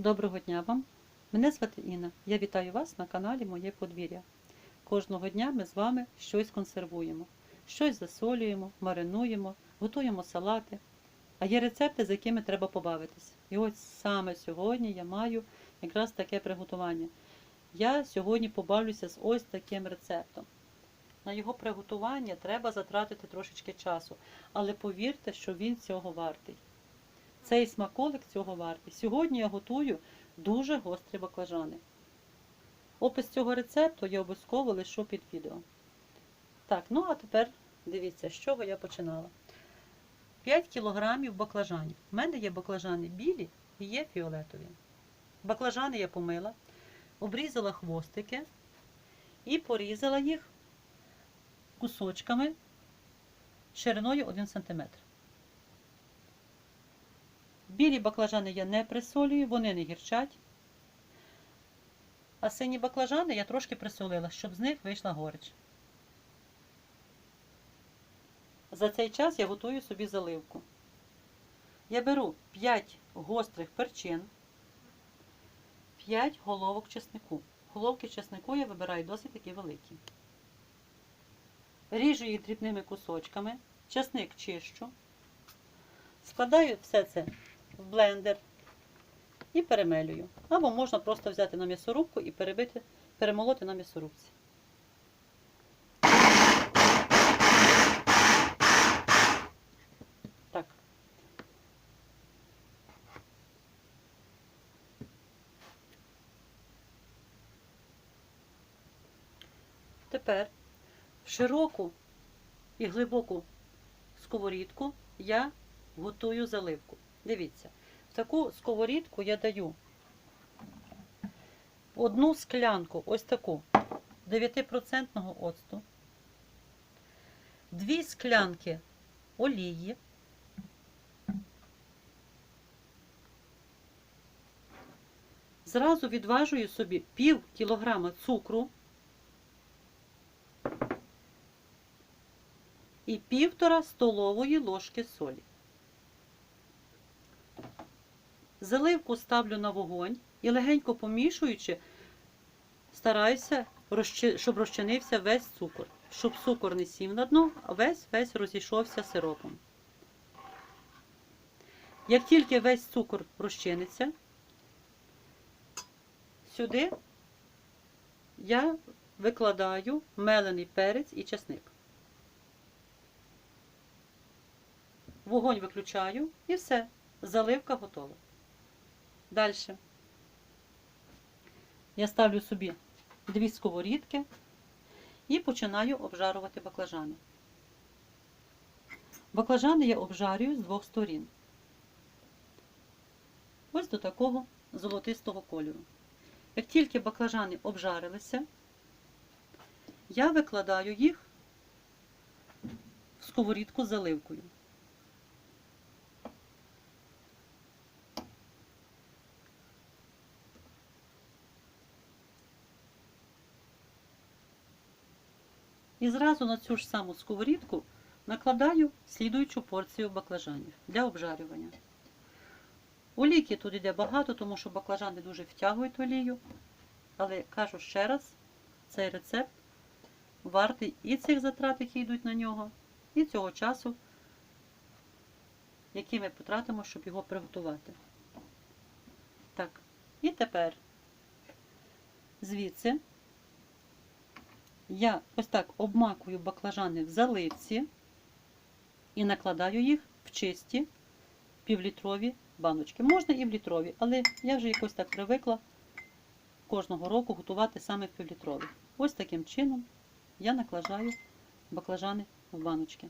Доброго дня вам! Мене звати Інна. Я вітаю вас на каналі Моє подвір'я. Кожного дня ми з вами щось консервуємо, щось засолюємо, маринуємо, готуємо салати. А є рецепти, з якими треба побавитись. І ось саме сьогодні я маю якраз таке приготування. Я сьогодні побавлюся з ось таким рецептом. На його приготування треба затратити трошечки часу, але повірте, що він цього вартий. Цей смаколик цього вартий. Сьогодні я готую дуже гострі баклажани. Опис цього рецепту я обов'язково лишу під відео. Так, ну а тепер дивіться, з чого я починала. 5 кілограмів баклажанів. У мене є баклажани білі і є фіолетові. Баклажани я помила, обрізала хвостики і порізала їх кусочками шириною 1 см. Білі баклажани я не присолюю, вони не гірчать. А сині баклажани я трошки присолила, щоб з них вийшла горич. За цей час я готую собі заливку. Я беру 5 гострих перчин, 5 головок чеснику. Головки чеснику я вибираю досить такі великі. Ріжу їх дрібними кусочками, чесник чищу, складаю все це в блендер і перемелюю. Або можна просто взяти на м'ясорубку і перебити, перемолоти на м'ясорубці. Так. Тепер в широку і глибоку сковорідку я готую заливку. Дивіться, в таку сковорідку я даю. Одну склянку, ось таку 9% оцту, дві склянки олії, зразу відважую собі пів кілограма цукру. І півтора столової ложки солі. Заливку ставлю на вогонь і легенько помішуючи, стараюся, щоб розчинився весь цукор, щоб цукор не сів на дно, а весь весь розійшовся сиропом. Як тільки весь цукор розчиниться, сюди я викладаю мелений перець і чесник. Вогонь виключаю і все, заливка готова. Далі. Я ставлю собі дві сковорідки і починаю обжарувати баклажани. Баклажани я обжарюю з двох сторін. Ось до такого золотистого кольору. Як тільки баклажани обжарилися, я викладаю їх в сковорідку з заливкою. І зразу на цю ж саму сковорідку накладаю слідуючу порцію баклажанів для обжарювання. Олійки тут йде багато, тому що баклажани дуже втягують олію. Але кажу ще раз, цей рецепт вартий і цих затрат, які йдуть на нього, і цього часу, який ми потратимо, щоб його приготувати. Так, і тепер звідси я ось так обмакую баклажани в заливці і накладаю їх в чисті півлітрові баночки. Можна і в літрові, але я вже якось так привикла кожного року готувати саме в півлітрові. Ось таким чином я накладаю баклажани в баночки.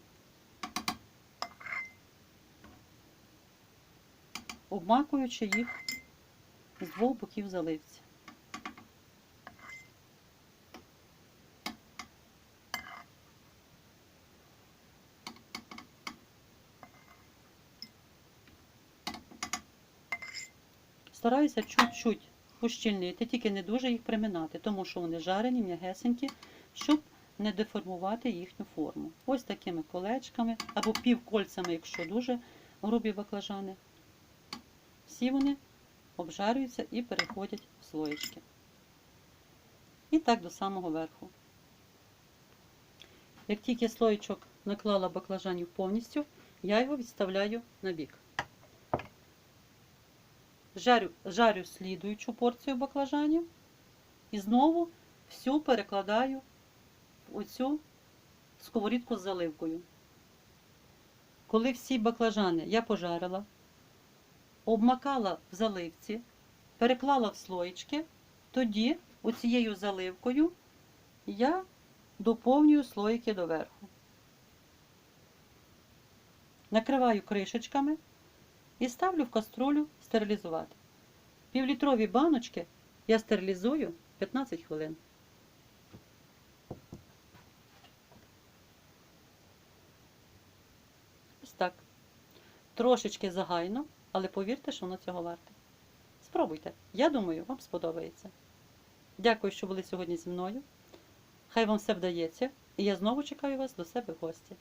Обмакуючи їх з двох боків заливці. Стараюся чуть-чуть ущільнити, тільки не дуже їх приминати, тому що вони жарені, м'ягесенькі, щоб не деформувати їхню форму. Ось такими колечками або півкольцями, якщо дуже грубі баклажани. Всі вони обжарюються і переходять в слоєчки. І так до самого верху. Як тільки слоєчок наклала баклажанів повністю, я його відставляю на бік. Жарю, жарю слідуючу порцію баклажанів і знову всю перекладаю в оцю сковорідку з заливкою. Коли всі баклажани я пожарила, обмакала в заливці, переклала в слоєчки, тоді оцією заливкою я доповнюю слоїки доверху. Накриваю кришечками і ставлю в каструлю стерилізувати. Півлітрові баночки я стерилізую 15 хвилин. Ось так. Трошечки загайно, але повірте, що воно цього варте. Спробуйте. Я думаю, вам сподобається. Дякую, що були сьогодні зі мною. Хай вам все вдається, і я знову чекаю вас до себе в гості.